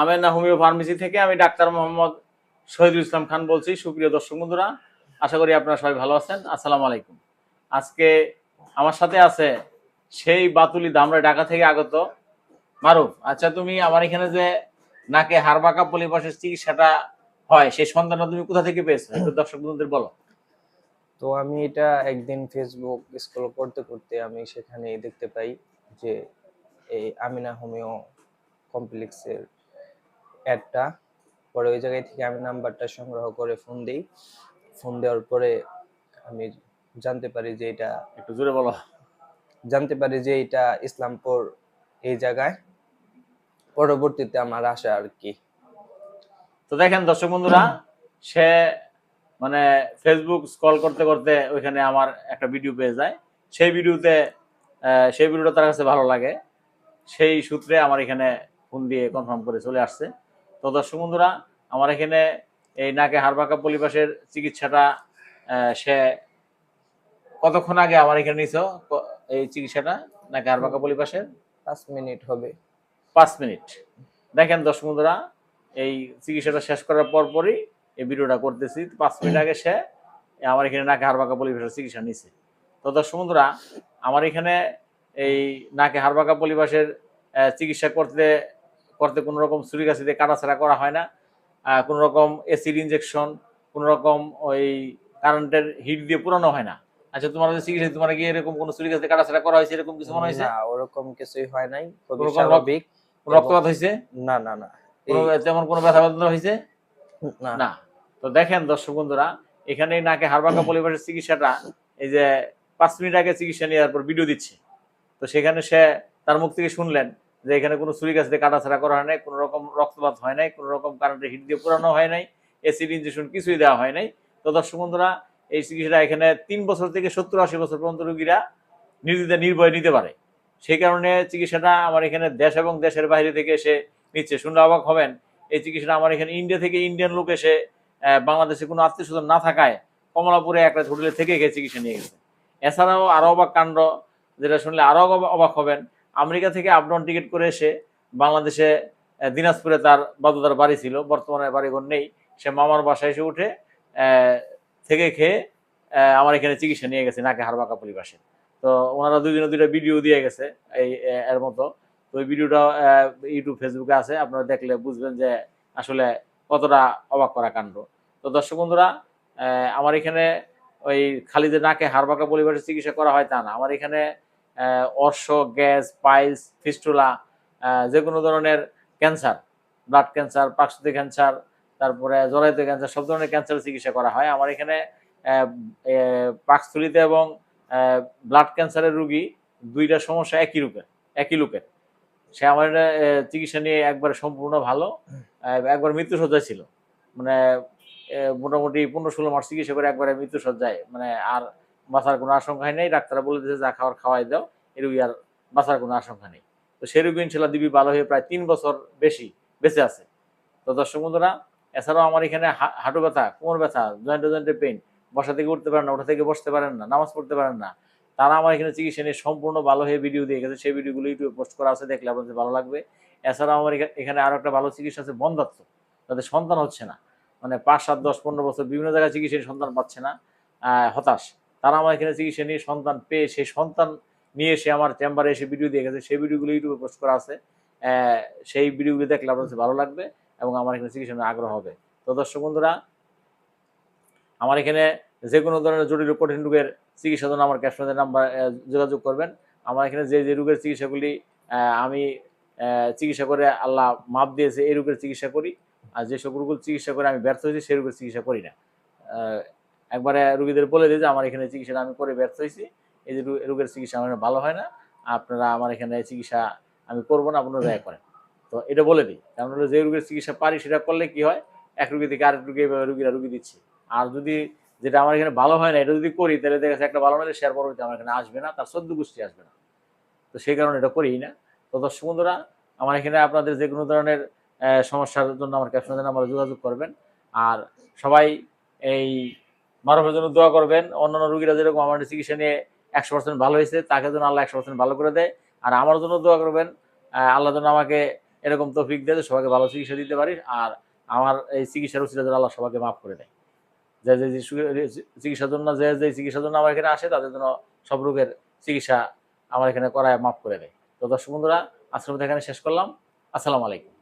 Amena homeo pharmacy থেকে আমি ডাক্তার মোহাম্মদ শহীদুল ইসলাম খান বলছি। সুপ্রিয় দর্শক বন্ধুরা, আশা করি আপনারা সবাই ভালো আছেন। আসসালামু আলাইকুম। আজকে আমার সাথে আছে সেই বাতুলি দামরা ঢাকা থেকে আগত মারুফ। আচ্ছা তুমি আমার এখানে যে নাকে হারবাকা পলিপাসের চিকিৎসাটা হয়, সেই সন্ধানটা তুমি কোথা থেকে পেয়েছ? একটু দর্শক বন্ধুদের বলো। তো আমি এটা একদিন ফেসবুক স্ক্রল করতে করতে আমি সেখানে দেখতে পাই যে এই আমিনা হোমিও কমপ্লেক্সের অ্যাডটা পরে ওই জায়গায় থেকে আমি নাম্বারটা সংগ্রহ করে ফোন দিই। ফোন দেওয়ার পরে আমি জানতে পারি যে এটা একটু জোরে বলো। জানতে পারি যে এটা ইসলামপুর এই জায়গায়। পরবর্তীতে আমার আশা আর কি। তো দেখেন দর্শক বন্ধুরা সে মানে ফেসবুক স্ক্রল করতে করতে ওইখানে আমার একটা ভিডিও পেয়ে যায়। সেই ভিডিওতে সেই ভিডিওটা তার কাছে ভালো লাগে। সেই সূত্রে আমার এখানে ফোন দিয়ে কনফার্ম করে চলে আসছে। তো দর্শক বন্ধুরা আমার এখানে এই নাকে হারবাকা পলিপাসের চিকিৎসাটা সে কতক্ষণ আগে আমার এখানে নিছো এই চিকিৎসাটা নাকে হারবাকা পলিপাসের? পাঁচ মিনিট হবে। পাঁচ মিনিট। দেখেন দর্শক বন্ধুরা এই চিকিৎসাটা শেষ করার পর পরই এই ভিডিওটা করতেছি। পাঁচ মিনিট আগে সে আমার এখানে নাকে হাড়বাঁকা পলিভাসের চিকিৎসা নিছে তো দর্শক বন্ধুরা আমার এখানে এই নাকে হাড়বাঁকা পলিভাসের আহ, চিকিৎসা করতে করতে কোনো রকম ছুরি কাছি দিয়ে কাটাছাড়া করা হয় না। কোনো রকম এসিড ইনজেকশন কোনো রকম ওই কারেন্টের হিট দিয়ে পুরানো হয় না। আচ্ছা তোমার যে চিকিৎসা তোমার কি এরকম কোনো ছুরি কাছি দিয়ে কাটাছাড়া করা হয়েছে? এরকম কিছু মনে হয়েছে? না ওরকম কিছুই হয় নাই। খুবই স্বাভাবিক। রক্তপাত হয়েছে? না না না। তেমন কোনো ব্যথা বেদনা হয়েছে? না। তো দেখেন দর্শক বন্ধুরা এখানে নাকে হাড়বাঁকা পরিবারের চিকিৎসাটা এই যে পাঁচ মিনিট আগে চিকিৎসা নেওয়ার পর ভিডিও দিচ্ছে। তো সেখানে সে তার মুখ থেকে শুনলেন যে এখানে কোনো ছুরি গাছ দিয়ে কাটাছাড়া করা হয় নাই, কোনো রকম রক্তপাত হয় নাই, কোনো রকম কারেন্টের হিট দিয়ে পুরানো হয় নাই এসিড ইঞ্জেকশন কিছুই দেওয়া হয় নাই। তো দর্শক বন্ধুরা, এই চিকিৎসাটা এখানে তিন বছর থেকে সত্তর আশি বছর পর্যন্ত রোগীরা নির্দিতে নির্ভয় নিতে পারে। সেই কারণে চিকিৎসাটা আমার এখানে দেশ এবং দেশের বাইরে থেকে এসে নিচ্ছে। শুনলে অবাক হবেন, এই চিকিৎসাটা আমার এখানে ইন্ডিয়া থেকে ইন্ডিয়ান লোক এসে বাংলাদেশে কোনো আত্মীয় স্বজন না থাকায় কমলাপুরে একটা হোটেলে থেকে গিয়ে চিকিৎসা নিয়ে গেছে। এছাড়াও আরও অবাক কাণ্ড, যেটা শুনলে আরও অবাক- অবাক হবেন আমেরিকা থেকে আপডাউন টিকিট করে এসে বাংলাদেশে দিনাজপুরে তার বাদুদার বাড়ি ছিল, বর্তমানে বাড়িঘর নেই। সে মামার বাসায় এসে উঠে থেকে খেয়ে আমার এখানে চিকিৎসা নিয়ে গেছে নাকে হারবাকা পরিবাসে তো ওনারা দুজনে দুইটা ভিডিও দিয়ে গেছে এই এর মতো। তো ওই ভিডিওটা ইউটিউব ফেসবুকে আছে, আপনারা দেখলে বুঝবেন যে আসলে কতটা অবাক করা কাণ্ড। তো দর্শক বন্ধুরা আমার এখানে ওই খালি যে নাকে হাড়বাঁকা পরিবারের চিকিৎসা করা হয় তা না। আমার এখানে অর্শ গ্যাস পাইলস ফিস্টুলা যে কোনো ধরনের ক্যান্সার ব্লাড ক্যান্সার পাকস্থলী ক্যান্সার তারপরে জরায়ুতে ক্যান্সার সব ধরনের ক্যান্সারের চিকিৎসা করা হয়। আমার এখানে আহ, এবং ব্লাড ক্যান্সারের রুগী দুইটা সমস্যা একই রূপের একই লোকের সে আমার চিকিৎসা নিয়ে একবারে সম্পূর্ণ ভালো একবার মৃত্যু সজ্জায় ছিল। মানে মোটামুটি পনেরো ষোলো মাস চিকিৎসা করে একবারে মৃত্যু সজ্জায় মানে আর বাঁচার কোনো আশঙ্কাই নেই। ডাক্তাররা বলে দিয়েছে, যা খাওয়ার খাওয়াই দাও এই রুগী আর বাঁচার কোনো আশঙ্কা নেই। তো সেই রুগী ইনশাল্লাহ দিবি ভালো হয়ে প্রায় তিন বছর বেশি বেঁচে আছে। তো দর্শক বন্ধুরা, এছাড়াও আমার এখানে হাঁটু ব্যথা, কোমর ব্যথা, জয়েন্টে জয়েন্টে পেন বসা থেকে উঠতে পারেন না, ওঠা থেকে বসতে পারেন না, নামাজ পড়তে পারেন না, তারা আমার এখানে চিকিৎসা নিয়ে সম্পূর্ণ ভালো হয়ে ভিডিও দিয়ে গেছে। সেই ভিডিওগুলো ইউটিউবে পোস্ট করা আছে, দেখলে আপনাদের ভালো লাগবে। এছাড়াও আমার এখা- এখানে আরও একটা ভালো চিকিৎসা আছে বন্ধাত্ম তাদের সন্তান হচ্ছে না। মানে পাঁচ, সাত, দশ, পনেরো বছর বিভিন্ন জায়গায় চিকিৎসা সন্তান পাচ্ছে না হতাশ। তারা আমার এখানে চিকিৎসা নিয়ে সন্তান পেয়ে, সেই সন্তান নিয়ে এসে আমার চেম্বারে এসে ভিডিও দিয়ে গেছে। সেই ভিডিওগুলো ইউটিউবে পোস্ট করা আছে। সেই ভিডিওগুলো দেখলে আপনাদের ভালো লাগবে এবং আমার এখানে চিকিৎসা নিয়ে আগ্রহ হবে। তো দর্শক বন্ধুরা, আমার এখানে যে কোনো ধরনের জটিল কঠিন রোগের চিকিৎসার জন্য আমার ক্যাশমেদের নাম্বার যোগাযোগ করবেন। আমার এখানে যে যে রোগের চিকিৎসাগুলি আমি চিকিৎসা করে আল্লাহ মাপ দিয়েছে, এই রোগের চিকিৎসা করি। আর যে সব রোগের চিকিৎসা করে আমি ব্যর্থ হয়েছি, সেই রোগের চিকিৎসা করি না। একবারে রুগীদের বলে দিই যে, আমার এখানে চিকিৎসাটা আমি করে ব্যর্থ হয়েছি। এই যে রোগের চিকিৎসা আমার ভালো হয় না। আপনারা আমার এখানে চিকিৎসা আমি করব না, আপনারা দয়া করেন। তো এটা বলে দিই কারণ হলো যে রোগের চিকিৎসা পারি, সেটা করলে কি হয়? এক রুগী থেকে আরেক রুগী এভাবে রুগীরা রুগী দিচ্ছে। আর যদি যেটা আমার এখানে ভালো হয় না, এটা যদি করি, তাহলে দেখা যাচ্ছে একটা ভালো হলে শেয়ার পরবর্তী আমার এখানে আসবে না, তার সদ্য গোষ্ঠী আসবে না। তো সেই কারণে এটা করি না। তো দর্শক বন্ধুরা, আমার এখানে আপনাদের যে কোনো ধরনের সমস্যার জন্য আমার ক্যাপশনের নাম্বারে যোগাযোগ করবেন। আর সবাই এই মারফের জন্য দোয়া করবেন। অন্যান্য রুগীরা যেরকম আমার চিকিৎসা নিয়ে একশো পার্সেন্ট ভালো হয়েছে, তাকে যেন আল্লাহ একশো পার্সেন্ট ভালো করে দেয়। আর আমার জন্য দোয়া করবেন আল্লাহ যেন আমাকে এরকম তফিক দিয়ে সবাইকে ভালো চিকিৎসা দিতে পারি, আর আমার এই চিকিৎসার উচিত আল্লাহ সবাইকে মাফ করে দেয়। যে যে চিকিৎসার জন্য, যে যে চিকিৎসার জন্য আমার এখানে আসে, তাদের জন্য সব রোগের চিকিৎসা আমার এখানে করায় মাফ করে দেয়। তো দর্শক বন্ধুরা, আজকের মতো এখানে শেষ করলাম। আসসালামু আলাইকুম।